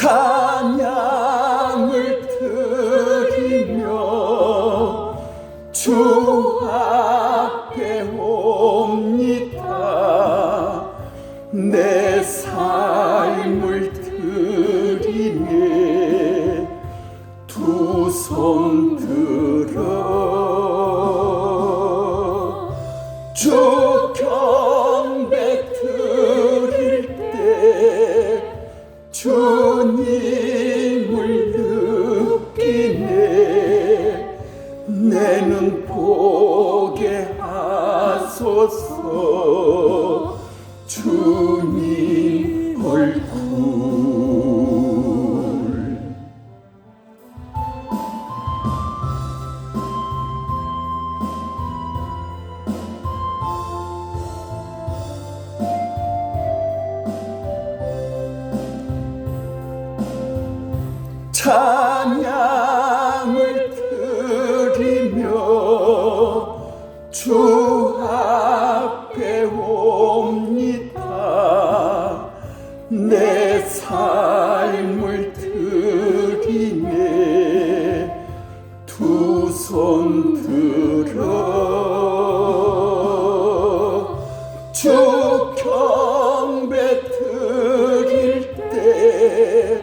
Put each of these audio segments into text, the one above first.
찬양을 드리며 주 앞에 옵니다. 내 삶을 드리네 두 손 들어 하소서 주님 얼굴 찬양을 드리며 주 앞에 옵니다. 내 삶을 드리네. 두 손 들어 주 경배 드릴 때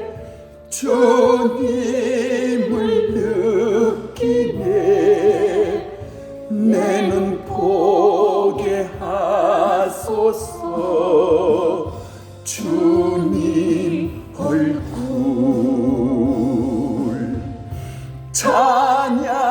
주님을 느끼네. 내눈 보게 하소서 주님 얼굴 찬양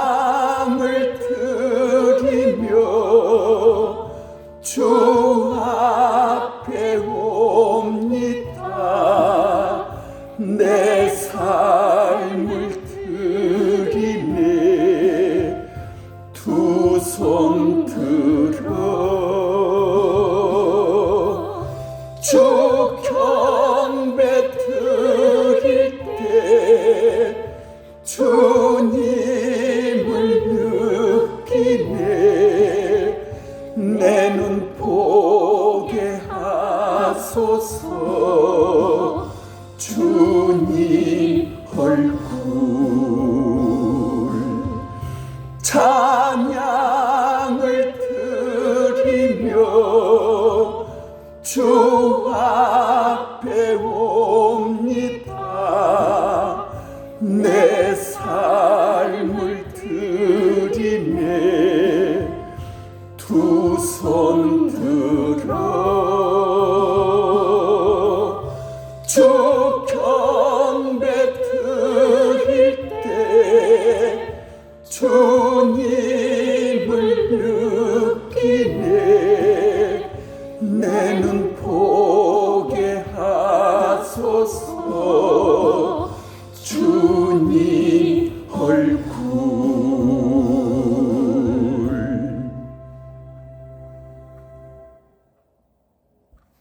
내눈 보게 하소서. 주님 얼굴 찬양을 드리며 주 손 들어. 주 경배